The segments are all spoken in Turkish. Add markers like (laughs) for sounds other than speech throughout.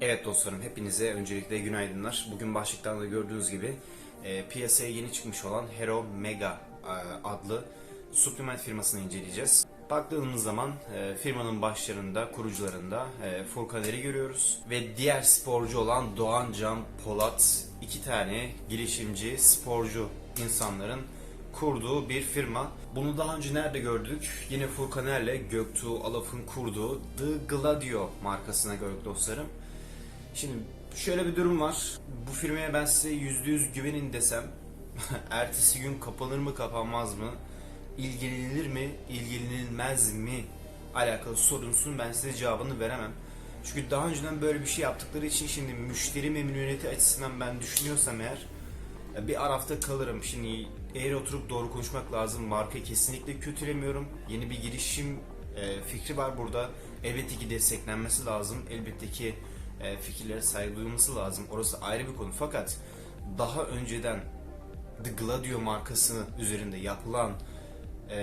Evet dostlarım hepinize öncelikle günaydınlar. Bugün başlıktan da gördüğünüz gibi e, piyasaya yeni çıkmış olan Hero Mega e, adlı supplement firmasını inceleyeceğiz. Baktığımız zaman e, firmanın başlarında, kurucularında e, Furkan Er'i görüyoruz. Ve diğer sporcu olan Doğan Can Polat iki tane girişimci, sporcu insanların kurduğu bir firma. Bunu daha önce nerede gördük? Yine Furkan Er'le Göktuğ Alaf'ın kurduğu The Gladio markasına gördük dostlarım. Şimdi şöyle bir durum var. Bu firmaya ben size %100 güvenin desem (laughs) ertesi gün kapanır mı kapanmaz mı? ilgilenilir mi, ilgilenilmez mi alakalı sorunsun ben size cevabını veremem. Çünkü daha önceden böyle bir şey yaptıkları için şimdi müşteri memnuniyeti açısından ben düşünüyorsam eğer ya bir arafta kalırım. Şimdi eğer oturup doğru konuşmak lazım. Markayı kesinlikle kötülemiyorum. Yeni bir girişim e, fikri var burada. Elbette ki desteklenmesi lazım. Elbette ki e, fikirlere saygı duyulması lazım. Orası ayrı bir konu. Fakat daha önceden The Gladio markası üzerinde yapılan e,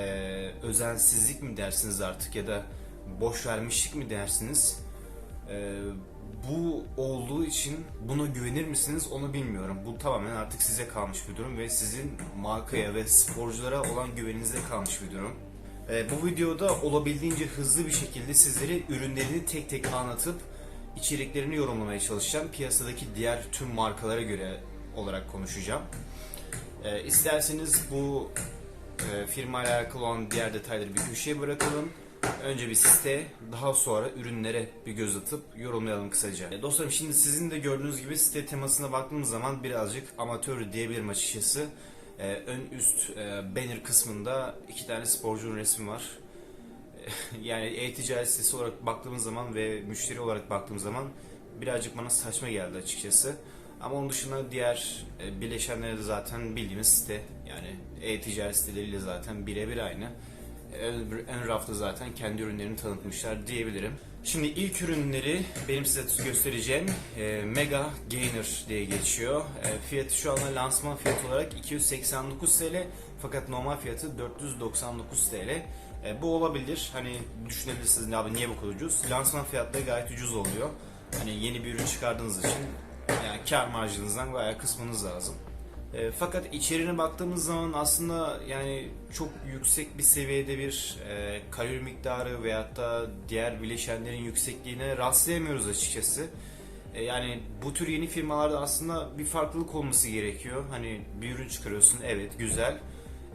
özensizlik mi dersiniz artık ya da boş vermişlik mi dersiniz? E, bu olduğu için buna güvenir misiniz onu bilmiyorum. Bu tamamen artık size kalmış bir durum ve sizin markaya ve sporculara olan güveninize kalmış bir durum. E, bu videoda olabildiğince hızlı bir şekilde sizlere ürünlerini tek tek anlatıp içeriklerini yorumlamaya çalışacağım. Piyasadaki diğer tüm markalara göre olarak konuşacağım. E, isterseniz bu e, firma ile alakalı olan diğer detayları bir köşeye bırakalım. Önce bir site, daha sonra ürünlere bir göz atıp yorumlayalım kısaca. E, dostlarım şimdi sizin de gördüğünüz gibi site temasına baktığımız zaman birazcık amatör diyebilirim açıkçası. E, ön üst e, banner kısmında iki tane sporcunun resmi var. (laughs) Yani e-ticaret sitesi olarak baktığımız zaman ve müşteri olarak baktığımız zaman birazcık bana saçma geldi açıkçası. Ama onun dışında diğer e, bileşenleri de zaten bildiğimiz site. Yani e-ticaret siteleriyle zaten birebir aynı. En rafta zaten kendi ürünlerini tanıtmışlar diyebilirim. Şimdi ilk ürünleri benim size göstereceğim e, Mega Gainer diye geçiyor. E, fiyatı şu anda lansman fiyatı olarak 289 TL fakat normal fiyatı 499 TL. E, bu olabilir. Hani düşünebilirsiniz abi niye bu kadar ucuz? Lansman fiyatları gayet ucuz oluyor. Hani yeni bir ürün çıkardığınız için yani kar marjınızdan bayağı kısmanız lazım. E, fakat içeriğine baktığımız zaman aslında yani çok yüksek bir seviyede bir e, kalori miktarı veyahut da diğer bileşenlerin yüksekliğine rastlayamıyoruz açıkçası. E, yani bu tür yeni firmalarda aslında bir farklılık olması gerekiyor. Hani bir ürün çıkarıyorsun evet güzel.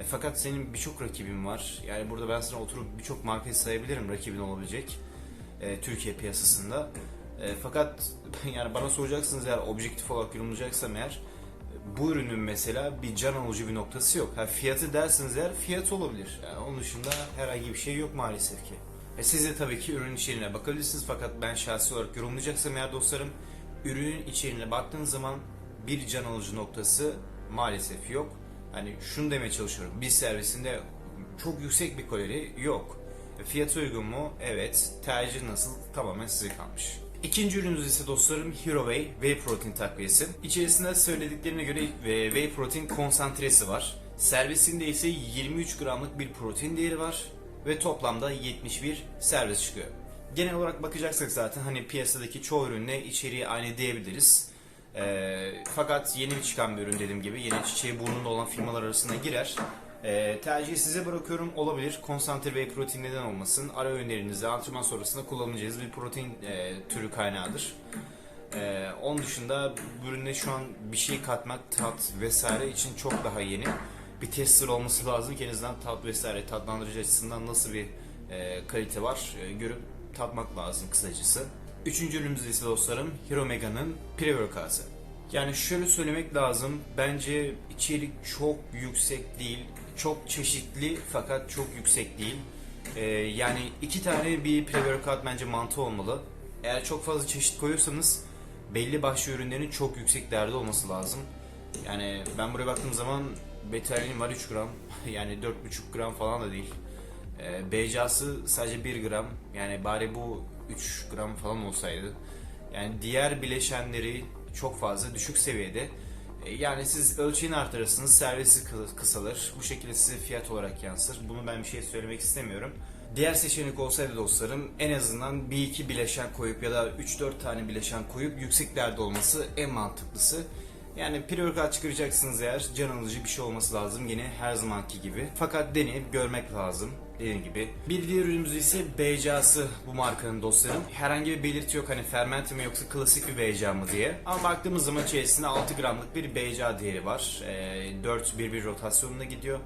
E, fakat senin birçok rakibin var. Yani burada ben sana oturup birçok markayı sayabilirim rakibin olabilecek e, Türkiye piyasasında. E, fakat (laughs) yani bana soracaksınız eğer objektif olarak yorumlayacaksam eğer bu ürünün mesela bir can alıcı bir noktası yok. Ha, fiyatı dersiniz eğer fiyat olabilir. Yani onun dışında herhangi bir şey yok maalesef ki. E, siz de tabii ki ürün içeriğine bakabilirsiniz fakat ben şahsi olarak yorumlayacaksam eğer dostlarım ürünün içeriğine baktığınız zaman bir can alıcı noktası maalesef yok. Hani şunu demeye çalışıyorum. Bir servisinde çok yüksek bir kalori yok. Fiyatı uygun mu? Evet. Tercih nasıl? Tamamen size kalmış. İkinci ürünümüz ise dostlarım Hero Whey Whey Protein takviyesi. İçerisinde söylediklerine göre e, Whey Protein konsantresi var. Servisinde ise 23 gramlık bir protein değeri var ve toplamda 71 servis çıkıyor. Genel olarak bakacaksak zaten hani piyasadaki çoğu ürünle içeriği aynı diyebiliriz. Ee, fakat yeni bir çıkan bir ürün dediğim gibi yeni çiçeği burnunda olan firmalar arasına girer. Ee, tercihi size bırakıyorum. Olabilir. Konsantre whey protein neden olmasın. Ara öğünlerinizde antrenman sonrasında kullanacağınız bir protein e, türü kaynağıdır. Ee, onun dışında ürüne şu an bir şey katmak, tat vesaire için çok daha yeni. Bir tester olması lazım ki en azından tat vesaire tatlandırıcı açısından nasıl bir e, kalite var e, görüp tatmak lazım kısacası. Üçüncü ürünümüz ise dostlarım Hero Mega'nın pre-workout'ı. Yani şöyle söylemek lazım. Bence içerik çok yüksek değil. Çok çeşitli fakat çok yüksek değil. Ee, yani iki tane bir pre-workout bence mantığı olmalı. Eğer çok fazla çeşit koyuyorsanız belli başlı ürünlerin çok yüksek değerde olması lazım. Yani ben buraya baktığım zaman betaline var 3 gram. (laughs) Yani 4,5 gram falan da değil. Ee, BCA'sı sadece 1 gram. Yani bari bu 3 gram falan olsaydı. Yani diğer bileşenleri çok fazla düşük seviyede. E, Yani siz ölçeğini artırırsınız, servisi kı- kısalır. Bu şekilde size fiyat olarak yansır. Bunu ben bir şey söylemek istemiyorum. Diğer seçenek olsaydı dostlarım en azından bir iki bileşen koyup ya da 3-4 tane bileşen koyup yükseklerde olması en mantıklısı. Yani pre-workout çıkaracaksınız eğer can alıcı bir şey olması lazım yine her zamanki gibi. Fakat deneyip görmek lazım dediğim gibi. Bir diğer ürünümüz ise BCA'sı bu markanın dostlarım. Herhangi bir belirti yok hani fermente mi yoksa klasik bir BCA mı diye. Ama baktığımız zaman içerisinde 6 gramlık bir BCA değeri var. Ee, 4-1-1 rotasyonuna gidiyor.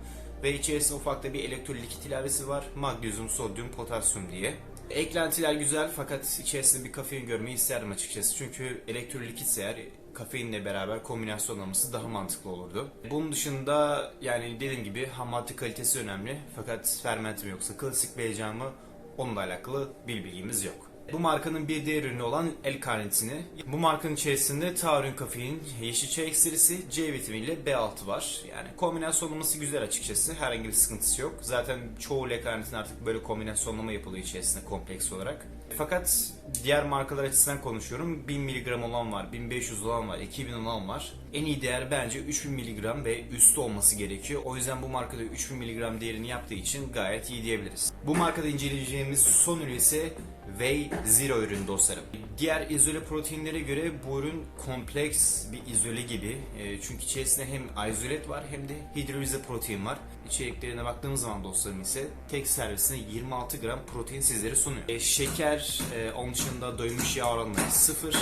Ve içerisinde ufak da bir elektrolikit ilavesi var. Magnezyum, sodyum, potasyum diye. Eklentiler güzel fakat içerisinde bir kafein görmeyi isterdim açıkçası. Çünkü elektrolikitse eğer kafeinle beraber kombinasyonlaması daha mantıklı olurdu. Bunun dışında yani dediğim gibi ham kalitesi önemli. Fakat fermente mi yoksa klasik BCA mı onunla alakalı bir bilgimiz yok. Bu markanın bir diğer ürünü olan L-karnitini. Bu markanın içerisinde taurine kafein, yeşil çay iksirisi, C vitamini ile B6 var. Yani kombinasyonlaması güzel açıkçası. Herhangi bir sıkıntısı yok. Zaten çoğu L-karnitin artık böyle kombinasyonlama yapılıyor içerisinde kompleks olarak. Fakat diğer markalar açısından konuşuyorum. 1000 mg olan var, 1500 olan var, 2000 olan var. En iyi değer bence 3000 mg ve üstü olması gerekiyor. O yüzden bu markada 3000 mg değerini yaptığı için gayet iyi diyebiliriz. Bu markada inceleyeceğimiz son ürün ise Whey Zero ürün dostlarım. Diğer izole proteinlere göre bu ürün kompleks bir izole gibi. E, çünkü içerisinde hem izolet var hem de hidrolize protein var. İçeriklerine baktığımız zaman dostlarım ise tek servisine 26 gram protein sizlere sunuyor. E, şeker, e, dışında doymuş yağ oranları 0.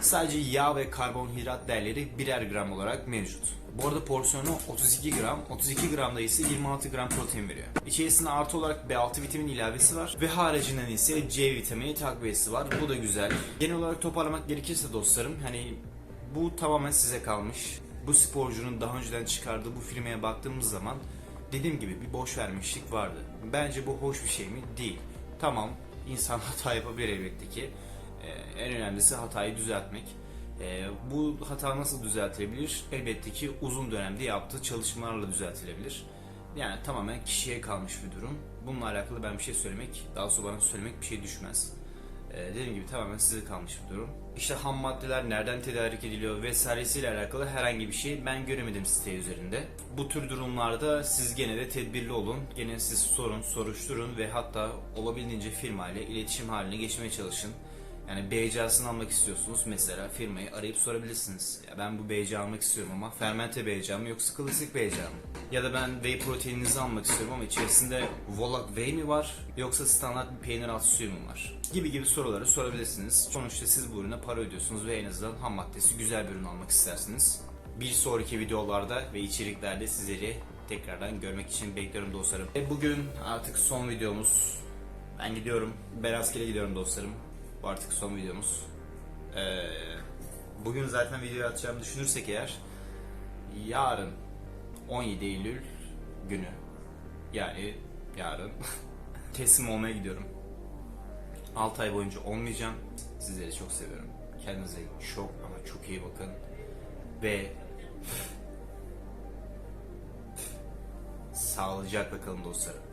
Sadece yağ ve karbonhidrat değerleri birer gram olarak mevcut. Bu arada porsiyonu 32 gram, 32 gramda ise 26 gram protein veriyor. İçerisinde artı olarak B6 vitamin ilavesi var ve haricinden ise C vitamini takviyesi var. Bu da güzel. Genel olarak toparlamak gerekirse dostlarım hani bu tamamen size kalmış. Bu sporcunun daha önceden çıkardığı bu firmaya baktığımız zaman dediğim gibi bir boş vermişlik vardı. Bence bu hoş bir şey mi? Değil. Tamam insan hata yapabilir elbette ki. Ee, en önemlisi hatayı düzeltmek. Ee, bu hata nasıl düzeltilebilir? Elbette ki uzun dönemde yaptığı çalışmalarla düzeltilebilir. Yani tamamen kişiye kalmış bir durum. Bununla alakalı ben bir şey söylemek, daha sonra bana söylemek bir şey düşmez. Ee, dediğim gibi tamamen size kalmış bir durum. İşte ham maddeler nereden tedarik ediliyor vesairesiyle alakalı herhangi bir şey ben göremedim site üzerinde. Bu tür durumlarda siz gene de tedbirli olun. Gene siz sorun, soruşturun ve hatta olabildiğince firma ile iletişim haline geçmeye çalışın. Yani BCA'sını almak istiyorsunuz mesela firmayı arayıp sorabilirsiniz. Ya ben bu BCA almak istiyorum ama fermente BCA mı yoksa klasik BCA mı? Ya da ben whey proteininizi almak istiyorum ama içerisinde Volak Whey mi var yoksa standart bir peynir altı suyu mu var? Gibi gibi soruları sorabilirsiniz. Sonuçta siz bu ürüne para ödüyorsunuz ve en azından ham maddesi güzel bir ürün almak istersiniz. Bir sonraki videolarda ve içeriklerde sizleri tekrardan görmek için bekliyorum dostlarım. E bugün artık son videomuz. Ben gidiyorum. Ben askere gidiyorum dostlarım. Artık son videomuz. Ee, bugün zaten video atacağımı düşünürsek eğer yarın 17 Eylül günü yani yarın (laughs) teslim olmaya gidiyorum. 6 ay boyunca olmayacağım. Sizleri çok seviyorum. Kendinize çok ama çok iyi bakın. Ve (laughs) sağlıcakla kalın dostlarım.